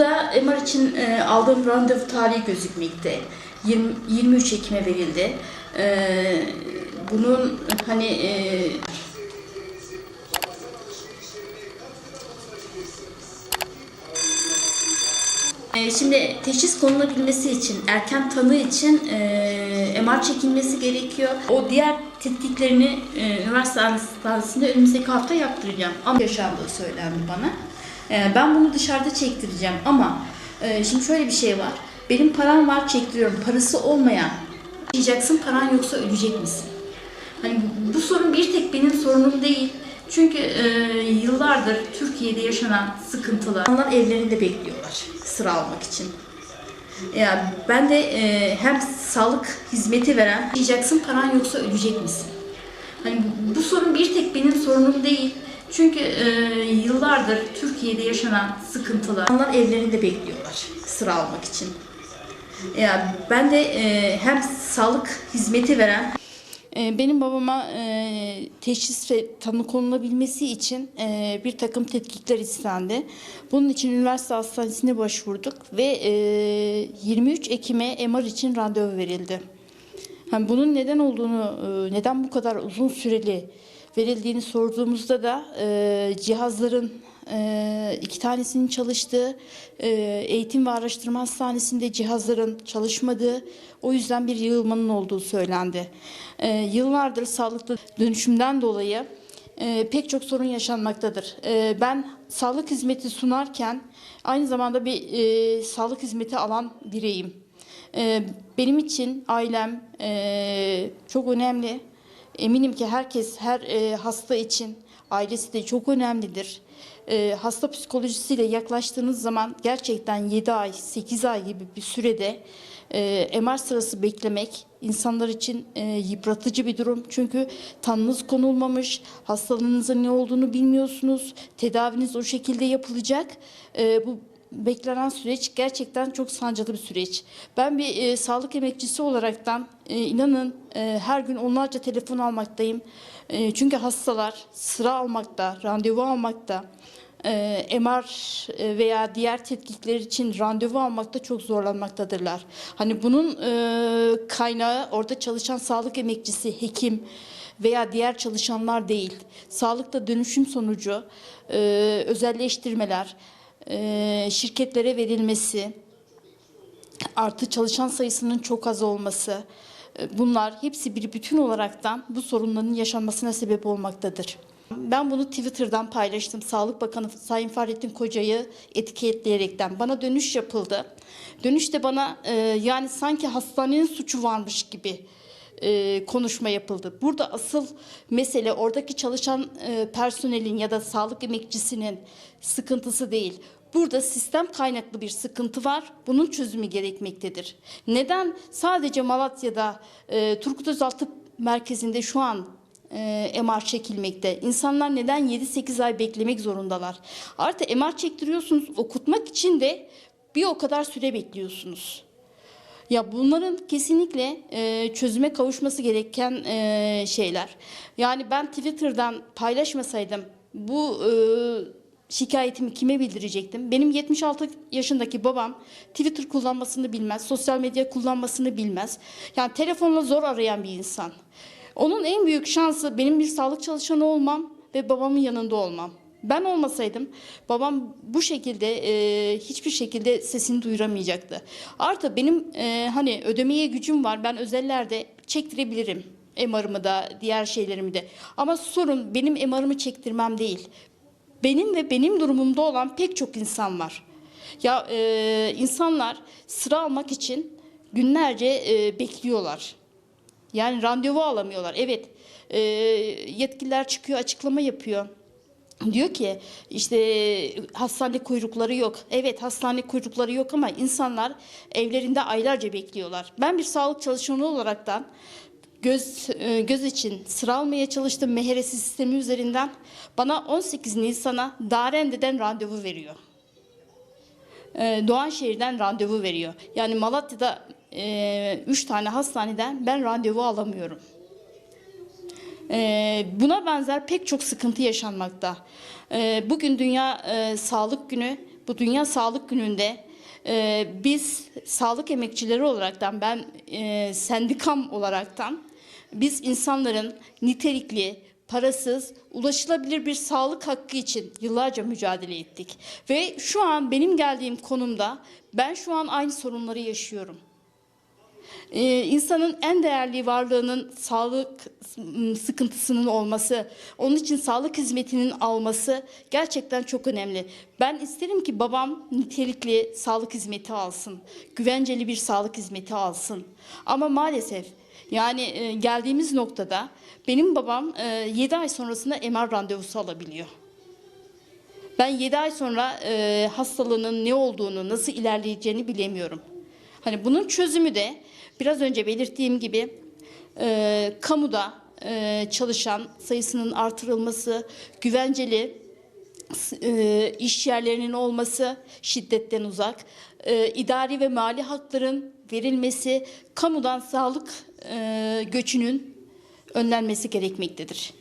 Burada MR için e, aldığım randevu tarihi gözükmekte. 20, 23 Ekim'e verildi. E, bunun hani e, E, Şimdi teşhis konulabilmesi için, erken tanı için e, MR çekilmesi gerekiyor. O diğer tetkiklerini e, üniversite hastanesinde önümüzdeki hafta yaptıracağım. Ama yaşandığı söylendi bana. E, ben bunu dışarıda çektireceğim ama e, şimdi şöyle bir şey var. Benim param var çektiriyorum. Parası olmayan yaşayacaksın paran yoksa ölecek misin? Hani bu- sorun bir tek benim sorunum değil. Çünkü e, yıllardır Türkiye'de yaşanan sıkıntılar. İnsanlar evlerinde bekliyorlar sıra almak için. Ya ben de e, hem sağlık hizmeti veren yaşayacaksın paran yoksa ölecek misin? Hani bu sorun bir tek benim sorunum değil. Çünkü e, yıllardır Türkiye'de yaşanan sıkıntılar. İnsanlar evlerinde bekliyorlar sıra almak için. Ya ben de e, hem sağlık hizmeti veren e, benim babama e, teşhis ve tanı konulabilmesi için e, bir takım tetkikler istendi. Bunun için üniversite hastanesine başvurduk ve e, 23 Ekim'e MR için randevu verildi. Yani bunun neden olduğunu, e, neden bu kadar uzun süreli verildiğini sorduğumuzda da e, cihazların e, iki tanesinin çalıştığı, e, eğitim ve araştırma hastanesinde cihazların çalışmadığı, o yüzden bir yığılmanın olduğu söylendi. E, yıllardır sağlıklı dönüşümden dolayı e, pek çok sorun yaşanmaktadır. E, ben sağlık hizmeti sunarken aynı zamanda bir e, sağlık hizmeti alan bireyim. Ee, Benim için ailem e, çok önemli. Eminim ki herkes, her e, hasta için ailesi de çok önemlidir. E, Hasta psikolojisiyle yaklaştığınız zaman gerçekten 7 ay, 8 ay gibi bir sürede e, MR sırası beklemek insanlar için e, yıpratıcı bir durum. Çünkü tanınız konulmamış, hastalığınızın ne olduğunu bilmiyorsunuz, tedaviniz o şekilde yapılacak. E, bu beklenen süreç gerçekten çok sancılı bir süreç. Ben bir e, sağlık emekçisi olaraktan e, inanın e, her gün onlarca telefon almaktayım. E, çünkü hastalar sıra almakta, randevu almakta, e, MR e, veya diğer tetkikler için randevu almakta çok zorlanmaktadırlar. Hani bunun e, kaynağı orada çalışan sağlık emekçisi, hekim veya diğer çalışanlar değil. Sağlıkta dönüşüm sonucu e, özelleştirmeler, e, şirketlere verilmesi, artı çalışan sayısının çok az olması, e, bunlar hepsi bir bütün olaraktan bu sorunların yaşanmasına sebep olmaktadır. Ben bunu Twitter'dan paylaştım. Sağlık Bakanı Sayın Fahrettin Koca'yı etiketleyerekten. Bana dönüş yapıldı. Dönüşte bana e, yani sanki hastanenin suçu varmış gibi e, konuşma yapıldı. Burada asıl mesele oradaki çalışan e, personelin ya da sağlık emekçisinin sıkıntısı değil. Burada sistem kaynaklı bir sıkıntı var. Bunun çözümü gerekmektedir. Neden sadece Malatya'da e, Turgut Özal Tıp Merkezi'nde şu an e, MR çekilmekte. İnsanlar neden 7-8 ay beklemek zorundalar? Artı MR çektiriyorsunuz, okutmak için de bir o kadar süre bekliyorsunuz. Ya bunların kesinlikle e, çözüme kavuşması gereken e, şeyler. Yani ben Twitter'dan paylaşmasaydım bu e, şikayetimi kime bildirecektim? Benim 76 yaşındaki babam Twitter kullanmasını bilmez, sosyal medya kullanmasını bilmez. Yani telefonla zor arayan bir insan. Onun en büyük şansı benim bir sağlık çalışanı olmam ve babamın yanında olmam. Ben olmasaydım babam bu şekilde e, hiçbir şekilde sesini duyuramayacaktı. Artı benim e, hani ödemeye gücüm var. Ben özellerde çektirebilirim. MR'ımı da diğer şeylerimi de. Ama sorun benim MR'ımı çektirmem değil. Benim ve benim durumumda olan pek çok insan var. Ya e, insanlar sıra almak için günlerce e, bekliyorlar. Yani randevu alamıyorlar. Evet e, yetkililer çıkıyor açıklama yapıyor. Diyor ki işte hastane kuyrukları yok. Evet hastane kuyrukları yok ama insanlar evlerinde aylarca bekliyorlar. Ben bir sağlık çalışanı olaraktan göz e, göz için sıra almaya çalıştım meheresi sistemi üzerinden. Bana 18 Nisan'a Darende'den randevu veriyor. E, Doğanşehir'den randevu veriyor. Yani Malatya'da 3 tane hastaneden ben randevu alamıyorum. Ee, buna benzer pek çok sıkıntı yaşanmakta. Ee, bugün Dünya e, Sağlık Günü. bu Dünya Sağlık Günü'nde e, biz sağlık emekçileri olaraktan ben e, sendikam olaraktan biz insanların nitelikli, parasız, ulaşılabilir bir sağlık hakkı için yıllarca mücadele ettik. Ve şu an benim geldiğim konumda ben şu an aynı sorunları yaşıyorum. Ee, insanın en değerli varlığının sağlık ım, sıkıntısının olması, onun için sağlık hizmetinin alması gerçekten çok önemli. Ben isterim ki babam nitelikli sağlık hizmeti alsın, güvenceli bir sağlık hizmeti alsın. Ama maalesef yani e, geldiğimiz noktada benim babam 7 ay sonrasında MR randevusu alabiliyor. Ben 7 ay sonra e, hastalığının ne olduğunu, nasıl ilerleyeceğini bilemiyorum. Hani bunun çözümü de biraz önce belirttiğim gibi e, kamuda e, çalışan sayısının artırılması, güvenceli e, iş yerlerinin olması, şiddetten uzak, e, idari ve mali hakların verilmesi, kamudan sağlık e, göçünün önlenmesi gerekmektedir.